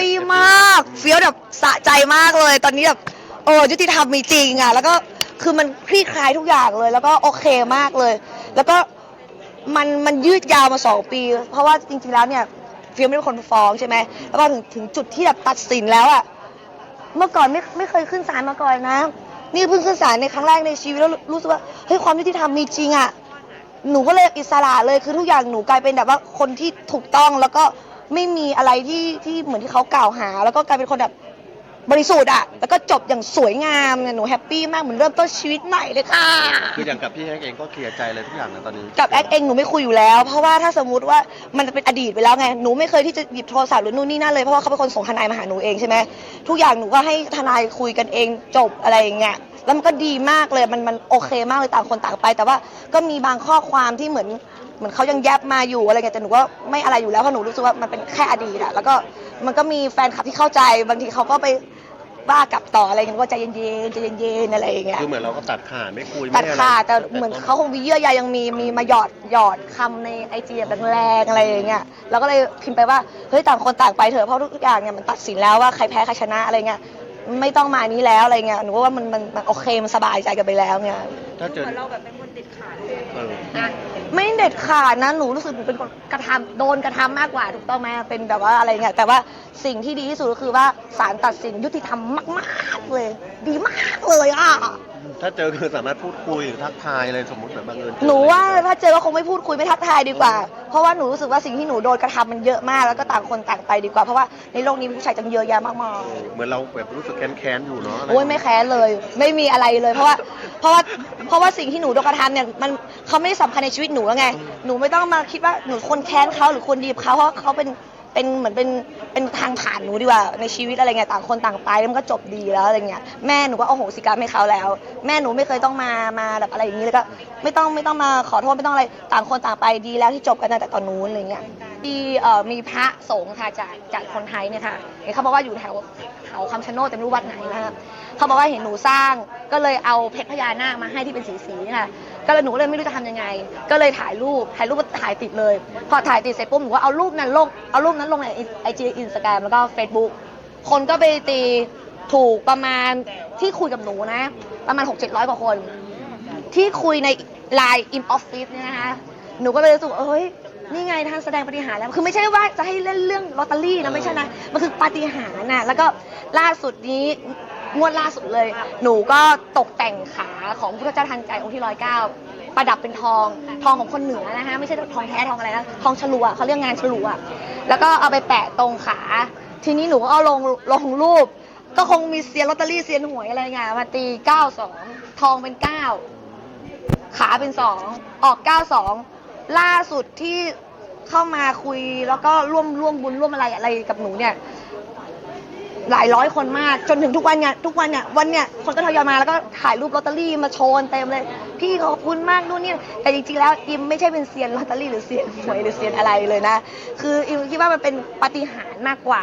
ปี้มากเฟี้ยวแบบสะใจมากเลย ตอนนี้แบบโอ้ยุติธรรมมีจริงอะแล้วก็คือมันคลี่คลายทุกอย่างเลย แล้วก็โอเคมากเลย แล้วก็มันมันยืดยาวมาสองปี เพราะว่าจริงๆแล้วเนี่ยเฟี้ยวไม่เป็นคนฟ้องใช่ไหมแล้วก็ถึงถึงจุดที่แบบตัดสินแล้วอะเมื่อก่อนไม่ไม่เคยขึ้นศาลมาก่อนนะ นี่เพิ่งขึ้นศาลในครั้งแรกในชีวิตแล้วรู้สึกว่าเฮ้ยความยุติธรรมมีจริงอะ หนูก็เลยอิสระเลยคือทุกอย่างหนูกลายเป็นแบบว่าคนที่ถูกต้องแล้วก็ไม่มีอะไรที่ที่เหมือนที่เขากล่าวหา แล้วก็กลายเป็นคนแบบบริสุทธิ์อะแล้วก็จบอย่างสวยงามเนี่ยหนูแฮปปี้มากเหมือนเริ่มต้นชีวิตใหม่เลยค่ะ คืออย่างกับพี่แฮกเองก็เคลียร์ใจเลยทุกอย่างนะตอนนี้กับแอคเองหนูไม่คุยอยู่แล้ว เพราะว่าถ้าสมมุติว่ามันจะเป็นอดีตไปแล้วไงหนูไม่เคยที่จะหยิบโทรศัพท์หรือนู่นนี่นั่นเลยเพราะว่าเขาเป็นคนส่งทนายมาหาหนูเองใช่ไหมทุกอย่างหนูก็ให้ทนายคุยกันเองจบอะไรอย่างเงี้ย แล้วมันก็ดีมากเลยมันมันโอเคมากเลยต่างคนต่างไป แต่ว่าก็มีบางข้อความที่เหมือนเหมือนเขายังแยบมาอยู่อะไรเงี้ยแต่หนูก็ไม่อะไรอยู่แล้วเพราะหนูรู้สึกว่ามันเป็นแค่อดีตอะแล้วก็มันก็มีแฟนคลับที่เข้าใจบางทีเขาก็ไปว่ากลับต่ออะไรเงี้ยก็ใจเย็นๆใจเย็นๆอะไรอย่างเงี้ย คือเหมือนเราก็ตัดขาดไม่คุยตัดไม่อะไรขาดแต่เหมือนเขาคงมีเยื่อใยยังมีมีมาหยอดหยอดคำในไอจีแบบแรงๆอะไรอย่างเงี้ยแล้วก็เลยพิมพ์ไปว่าเฮ้ยต่างคนต่างไปเถอะเพราะทุกอย่างเนี่ยมันตัดสินแล้วว่าใครแพ้ใครชนะอะไรเงี้ย ไม่ต้องมานี้แล้วอะไรเงี้ยหนูว่ามันมันมันโอเคมันสบายใจกันไปแล้วเงี้ยถ้าเจอเหมือนเราแบบเป็นคนติดขาดเลยเออนะไม่เด็ดขาดนะหนูรู้สึกหนูเป็นคนกระทำโดนกระทำมากกว่าถูกต้องไหมเป็นแบบว่าอะไรเงี้ยแต่ว่าสิ่งที่ดีที่สุดก็คือว่าศาลตัดสินยุติธรรมมาก ๆเลย ดีมากเลยอะ ถ้าเจอคือสามารถพูดคุยหรือทักทายอะไรสมมติแบบบังเอิญเจอหนูว่าถ้าเจอก็คงไม่พูดคุยไม่ทักทายดีกว่า เพราะว่าหนูรู้สึกว่าสิ่งที่หนูโดนกระทำมันเยอะมากแล้วก็ต่างคนต่างไปดีกว่าเพราะว่าในโลกนี้มีผู้ชายจังเยอะแยะมากมายเออเหมือนเราแบบรู้สึกแค้นๆอยู่เนาะะรโอ้ยไม่แค้นเลย ไม่มีอะไรเลย เพราะว่าเพราะว่าเพราะว่าสิ่งที่หนูโดนกระทำเนี่ยมันเขาไม่ได้สำคัญในชีวิตหนูแล้วไง หนูไม่ต้องมาคิดว่าหนูคนแค้นเขาหรือคนดีกับเขาเพราะเขาเป็นเป็นเหมือนเป็น เป็นทางผ่านหนูดีกว่าในชีวิตอะไรเงี้ยต่างคนต่างไปแล้วมันก็จบดีแล้วอะไรเงี้ยแม่หนูก็เอาโหสิกรรมให้เขาแล้ว แม่หนูไม่เคยต้องมามาแบบอะไรอย่างนี้แล้วก็ไม่ต้องไม่ต้องมาขอโทษไม่ต้องอะไรต่างคนต่างไปดีแล้วที่จบกันตั้งแต่ตอนนู้นอะไรเงี้ยที่เอ่อมีพระสงฆ์ค่ะจากจากคนไทยเนี่ยค่ะเห็นเขาบอกว่าอยู่แถวแถวคำชะโนดแต่ไม่รู้วัดไหนนะครับ เขาบอกว่าเห็นหนูสร้าง ก็เลยเอาเพชรพญานาคมาให้ที่เป็นสีสีๆค่ะก็เลยหนูก็เลยไม่รู้จะทำยังไง ก็เลยถ่ายรูปถ่ายรูปก็ถ่ายติดเลย พอถ่ายติดเสร็จปุ๊บหนูก็เอารูปนั้นลงเอารูปนั้นลงในไอจีอินสตาแกรมแล้วก็เฟซบุ๊กคนก็ไปตีถูกประมาณที่คุยกับหนูนะ ประมาณ 6 7 0 0 กว่าคน ที่คุยใน Line in Office เนี่ยนะคะหนูก็เลยรู้สึกเฮ้ยนี่ไงท่านแสดงปาฏิหารย์แล้ว คือไม่ใช่ว่าจะให้เล่นเรื่องลอตเตอรี่นะไม่ใช่นะ มันคือปาฏิหาริย์นะแล้วก็ล่าสุดนี้ งวดล่าสุดเลย หนูก็ตกแต่งขาของพุทธเจ้าทันใจองค์ที่ร้อยเก้าประดับเป็นทอง ทองของคนเหนือนะคะไม่ใช่ทองแท้ทองอะไรนะทองฉลัวเขาเรียกงานฉลัวแล้วก็เอาไปแปะตรงขา ทีนี้หนูก็เอาลงลงรูป ก็คงมีเซียนลอตเตอรี่เซียนหวยอะไรเงี้ยมาตี92ทองเป็น9ขาเป็นสองออก92ล่าสุดที่เข้ามาคุยแล้วก็ร่วมร่วมบุญร่วมอะไรอะไรกับหนูเนี่ย หลายร้อยคนมาก จนถึงทุกวันเนี่ยทุกวันเนี่ยวันเนี่ยคนก็ทยอยมาแล้วก็ถ่ายรูปลอตเตอรี่มาโชว์กันเต็มเลย พี่ขอบคุณมากนู่นนี่แต่จริงๆแล้วอิมไม่ใช่เป็นเซียนลอตเตอรี่หรือเซียนหวยหรือเซียนอะไรเลยนะ คืออิมคิดว่ามันเป็นปาฏิหารย์มากกว่า